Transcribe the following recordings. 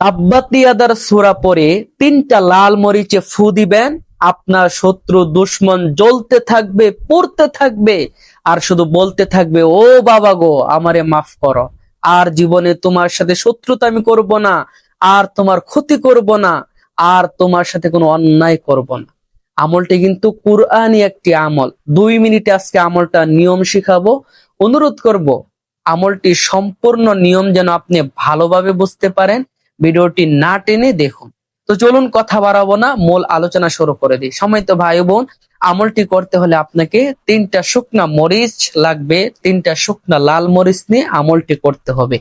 তাব্বাতিয়াদার সূরা পরে তিনটা লাল মরিচে ফু দিবেন, আপনার শত্রু দুশ্মন জ্বলতে থাকবে, পড়তে থাকবে, আর শুধু বলতে থাকবে, ও বাবা গো, আমারে মাফ করো। আর জীবনে তোমার সাথে শত্রুতা আমি করব না, আর তোমার ক্ষতি করব না, আর তোমার সাথে কোনো অন্যায় করব না। আমলটি কিন্তু কুরআনই একটি আমল। দুই মিনিটে আজকে আমলটা নিয়ম শিখাবো, অনুরোধ করব আমলটি সম্পূর্ণ নিয়ম যেন আপনি ভালোভাবে বুঝতে পারেন ভিডিওটি না টেনে দেখুন। তো চলুন কথা বাড়াবো না, মূল আলোচনা শুরু করে দিই। সময় তো ভাই বোন, আমলটি করতে হলে আপনাকে তিনটা শুকনা মরিচ লাগবে, তিনটা শুকনা লাল মরিচ নিয়ে আমলটি করতে হবে।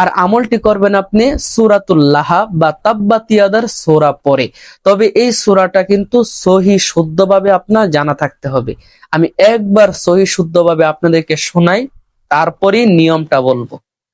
আর আমলটি করবেন আপনি সুরাতুল্লাহ বা তাব্বাতিয়াদার সোরা পরে। তবে এই সুরাটা কিন্তু সহি শুদ্ধভাবে আপনার জানা থাকতে হবে। আমি একবার সহি শুদ্ধভাবে আপনাদেরকে শোনাই, তারপরেই নিয়মটা বলব।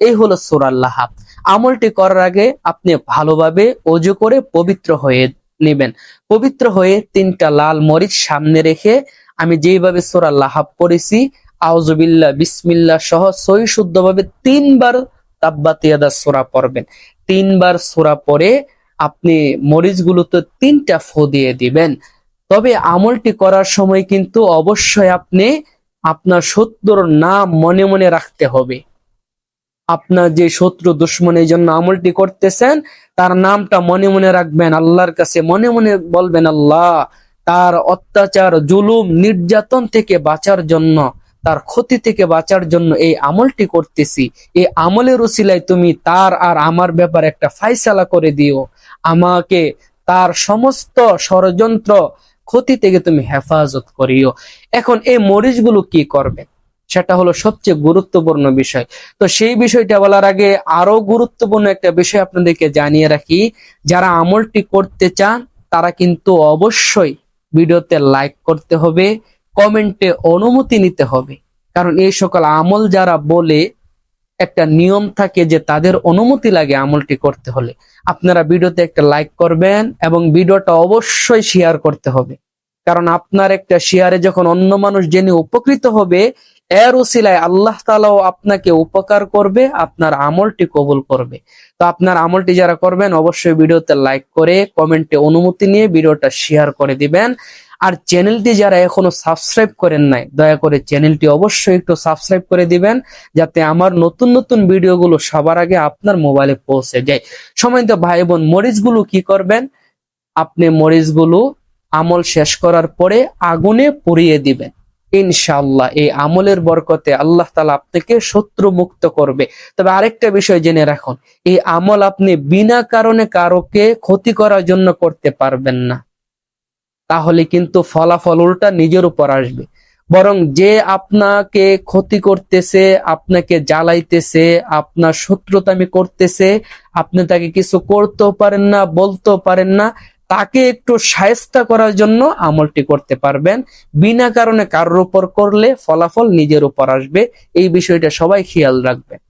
এই হলো সূরার লাহাব আমলটি করার আগে আপনি ভালোভাবে অজু করে পবিত্র হয়ে নেবেন। পবিত্র হয়ে তিনটা লাল মরিচ সামনে রেখে আমি যেইভাবে সোরা লাহাব পড়েছি আউজবিল্লা বিসমিল্লা সহ সই শুদ্ধভাবে তিনবার তাব্বাতিয়াদা সোরা পড়বেন। তিনবার সোরা পরে আপনি মরিচগুলোতে তিনটা ফো দিয়ে দিবেন। তবে আমলটি করার সময় কিন্তু অবশ্যই আপনি আপনার শত্রুর নাম মনে মনে রাখতে হবে। আপনার যে শত্রু দুশ্মন এই জন্য আমলটি করতেছেন, তার নামটা মনে মনে রাখবেন, আল্লাহর কাছে মনে মনে বলবেন, আল্লাহ, তার অত্যাচার, জুলুম, নির্যাতন থেকে বাঁচার জন্য, তার ক্ষতি থেকে বাঁচার জন্য এই আমলটি করতেছি। এই আমলের উসিলায় তুমি তার আর আমার ব্যাপারে একটা ফাইসালা করে দিও। আমাকে তার সমস্ত ষড়যন্ত্র ক্ষতি থেকে তুমি হেফাজত করিও। এখন এই মরিচগুলো কি করবে? সেটা হলো সবচেয়ে গুরুত্বপূর্ণ বিষয়। তো সেই বিষয়টা বলার আগে আরও গুরুত্বপূর্ণ একটা বিষয় আপনাদেরকে জানিয়ে রাখি। যারা আমলটি করতে চান, তারা কিন্তু অবশ্যই ভিডিওতে লাইক করতে হবে, কমেন্টে অনুমতি নিতে হবে। কারণ এই সকল আমল যারা বলে একটা নিয়ম থাকে যে তাদের অনুমতি লাগে আমলটি করতে হলে। আপনারা ভিডিওতে একটা লাইক করবেন এবং ভিডিওটা অবশ্যই শেয়ার করতে হবে। কারণ আপনার একটা শেয়ারে যখন অন্য মানুষ জেনে উপকৃত হবে এর উসিলায় আল্লাহ তালাও আপনাকে উপকার করবে, আপনার আমলটি কবুল করবে। তো আপনার আমলটি যারা করবেন, অবশ্যই ভিডিওতে লাইক করে, কমেন্টে অনুমতি নিয়ে ভিডিওটা শেয়ার করে দিবেন। আর চ্যানেলটি যারা এখনও সাবস্ক্রাইব করেন নাই, দয়া করে চ্যানেলটি অবশ্যই একটু সাবস্ক্রাইব করে দিবেন, যাতে আমার নতুন নতুন ভিডিওগুলো সবার আগে আপনার মোবাইলে পৌঁছে যায়। সময় তো ভাই বোন মরিচগুলো কি করবেন? আপনি মরিচগুলো আমল শেষ করার পরে আগুনে পুড়িয়ে দিবেন। ইনশাআল্লাহ এই আমলের বরকতে আল্লাহ তালা আপনাকে শত্রু মুক্ত করবে। তবে আরেকটা বিষয় জেনে রাখুন, এই আমল আপনি বিনা কারণে কারোকে ক্ষতি করার জন্য করতে পারবেন না। তাহলে কিন্তু ফলাফল উল্টা নিজের উপর আসবে। বরং যে আপনাকে ক্ষতি করতেছে, আপনাকে জ্বালাইতেছে, আপনার শত্রুতামি করতেছে, আপনি তাকে কিছু করতেও পারেন না, বলতেও পারেন না তাকে একটু সায়স্তা করার জন্য আমলটি করতে পারবেন। বিনা কারণে কারোর উপর করলে ফলাফল নিজের উপর আসবে। এই বিষয়টা সবাই খেয়াল রাখবেন